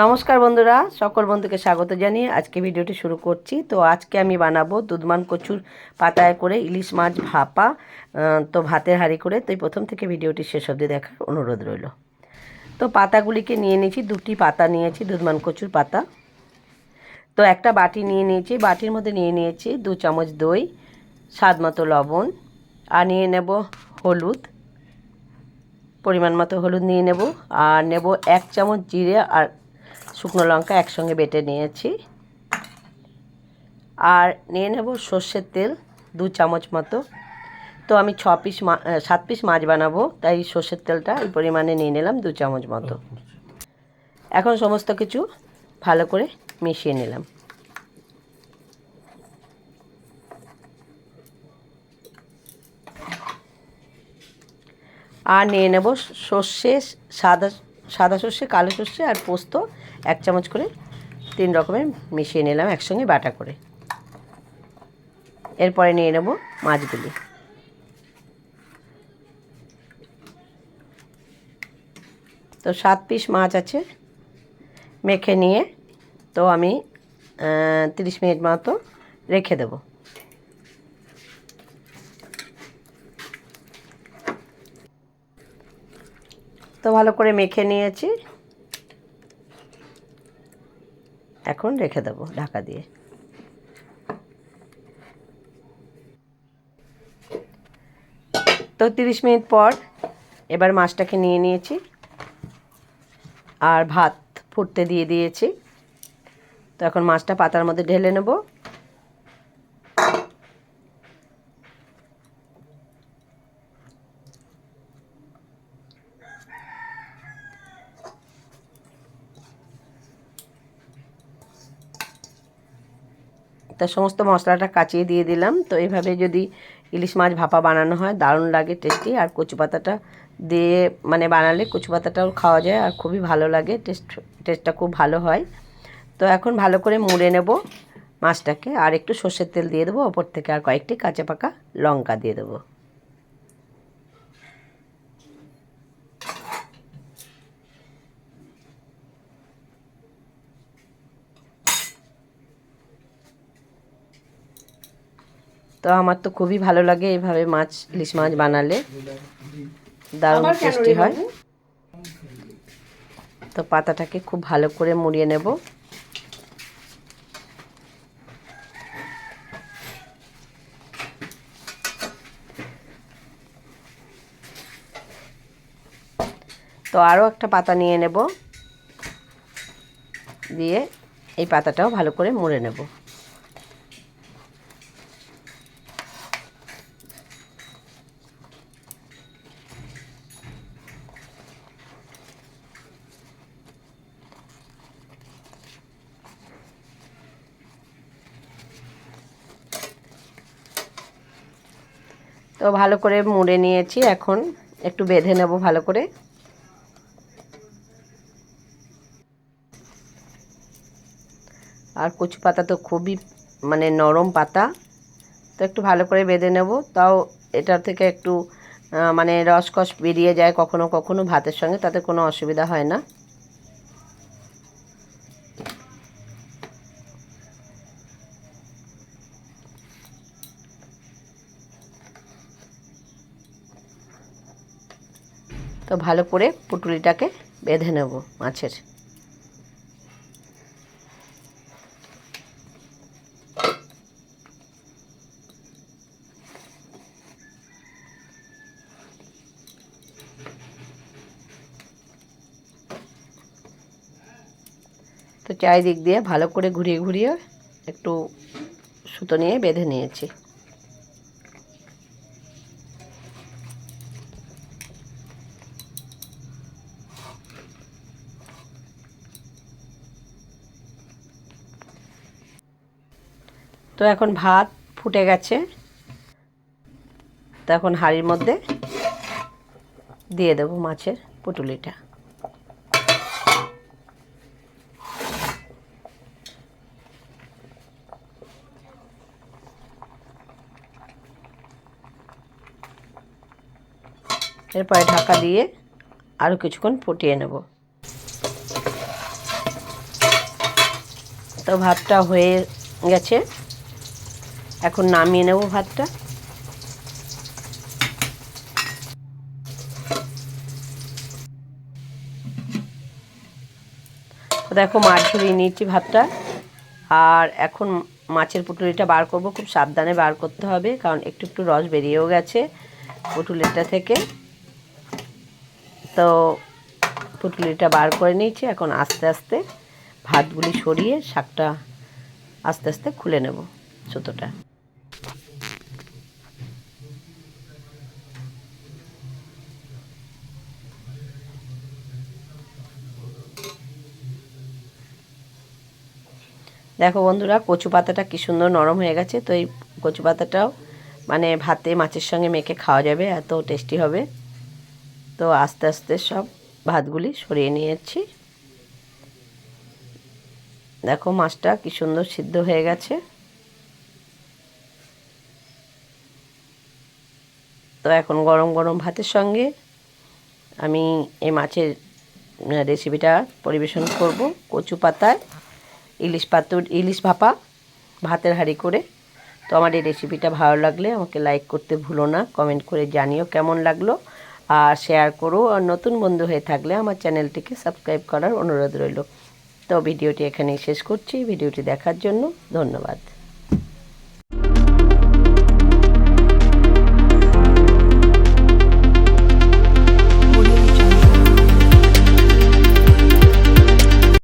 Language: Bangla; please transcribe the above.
নমস্কার বন্ধুরা, সকল বন্ধুকে স্বাগত জানিয়ে আজকে ভিডিওটি শুরু করছি। তো আজকে আমি বানাবো দুধমান কচুর পাতায় করে ইলিশ মাছ ভাপা তো ভাতের হাঁড়ি করে। তো প্রথম থেকে ভিডিওটি শেষ অবধি দেখার অনুরোধ রইল। তো পাতাগুলিকে নিয়ে নিয়েছি, দুটি পাতা নিয়েছি, দুধমান কচুর পাতা। তো একটা বাটি নিয়ে নিয়েছি, বাটির মধ্যে নিয়ে নিয়েছি দু চামচ দই স্বাদ মতো লবণ আর নিয়ে নেব হলুদ পরিমাণ মতো হলুদ নিয়ে নেব। আর নেব এক চামচ জিরে আর শুকনো লঙ্কা একসঙ্গে বেটে নিয়েছি। আর নিয়ে নেব সর্ষের তেল দু চামচ মতো। তো আমি ছ পিস মা সাত পিস মাছ বানাবো তাই সর্ষের তেলটা এই পরিমাণে নিয়ে নিলাম দু চামচ মতো। এখন সমস্ত কিছু ভালো করে মিশিয়ে নিলাম। আর নিয়ে নেব সর্ষে, সাদা সাদা সর্ষে, কালো সর্ষে আর পোস্ত। এক চামচ করে তিন রকমের মিশিয়ে নিলাম, একসঙ্গে বাটা করে। এরপরে নিয়ে নেব মাছগুলি। তো সাত পিস মাছ আছে, মেখে নিয়ে তো আমি তিরিশ মিনিট মতো রেখে দেবো। তো ভালো করে মেখে নিয়েছি। এখন রেখে দেবো ঢাকা দিয়ে। তো তিরিশ মিনিট পর এবার মাছটাকে নিয়ে নিয়েছি। আর ভাত ফুটতে দিয়ে দিয়েছি। তো এখন মাছটা পাতার মধ্যে ঢেলে নেব। তা সমস্ত মশলাটা কাচিয়ে দিয়ে দিলাম। তো এভাবে যদি ইলিশ মাছ ভাপা বানানো হয়, দারুণ লাগে টেস্টি আর কচু পাতাটা দিয়ে মানে বানালে কচু পাতাটাও খাওয়া যায় আর খুবই ভালো লাগে টেস্ট টেস্টটা খুব ভালো হয়। তো এখন ভালো করে মুড়ে নেব মাছটাকে। আর একটু সর্ষের তেল দিয়ে দেবো, ওপর থেকে আর কয়েকটি কাঁচা পাকা লঙ্কা দিয়ে দেবো। তো আমার তো খুবই ভালো লাগে এইভাবে মাছ ইলিশ মাছ বানালে। দারুণ টেস্টি হয়। তো পাতাটাকে খুব ভালো করে মুড়িয়ে নেব। তো আরও একটা পাতা নিয়ে নেব। দিয়ে এই পাতাটাও ভালো করে মুড়ে নেব। তো ভালো করে মুড়ে নিয়েছি, এখন একটু বেঁধে নেব ভালো করে। আর কচু পাতা তো খুবই মানে নরম পাতা, তো একটু ভালো করে বেঁধে নেব। তাও এটার থেকে একটু মানে রসকস বেরিয়ে যায় কখনো কখনো ভাতের সঙ্গে, তাতে কোনো অসুবিধা হয় না। তো ভালো করে পুটুলিটাকে বেঁধে নেব মাছের। তো চারিদিক দিয়ে ভালো করে ঘুরিয়ে ঘুরিয়ে একটু সুতো নিয়ে বেঁধে নিয়েছি। তো এখন ভাত ফুটে গেছে। তো এখন হাঁড়ির মধ্যে দিয়ে দেবো মাছের পুটুলিটা। এরপরে ঢাকা দিয়ে আরও কিছুক্ষণ ফুটিয়ে নেব। তো ভাতটা হয়ে গেছে। এখন নামিয়ে নেব ভাতটা। দেখো মাছ ঝরিয়ে নিয়েছি ভাতটা। আর এখন মাছের পুটুলিটা বার করব, খুব সাবধানে বার করতে হবে, কারণ একটু একটু রস বেরিয়েও গেছে পুটুলিটা থেকে। তো পুটুলিটা বার করে নিয়েছি, এখন আস্তে আস্তে ভাতগুলি সরিয়ে শাকটা আস্তে আস্তে খুলে নেব সুতোটা। দেখো বন্ধুরা, কচু পাতাটা কী সুন্দর নরম হয়ে গেছে, তো এই কচু পাতাটাও মানে ভাতে মাছের সঙ্গে মেখে খাওয়া যাবে, এত টেস্টি হবে। তো আস্তে আস্তে সব ভাতগুলি সরিয়ে নিয়েছি। দেখো মাছটা কি সুন্দর সিদ্ধ হয়ে গেছে। তো এখন গরম গরম ভাতের সঙ্গে আমি এই মাছের রেসিপিটা পরিবেশন করব কচু পাতায়। ইলিশ পাতুর, ইলিশ ভাপা, ভাতের হাঁড়ি করে। তো আমার এই রেসিপিটা ভালো লাগলে আমাকে লাইক করতে ভুলো না কমেন্ট করে জানিও কেমন লাগল। আর শেয়ার করো, আর নতুন বন্ধু হয়ে থাকলে আমার চ্যানেলটিকে সাবস্ক্রাইব করার অনুরোধ রইল। তো ভিডিওটি এখানেই শেষ করছি, ভিডিওটি দেখার জন্য ধন্যবাদ।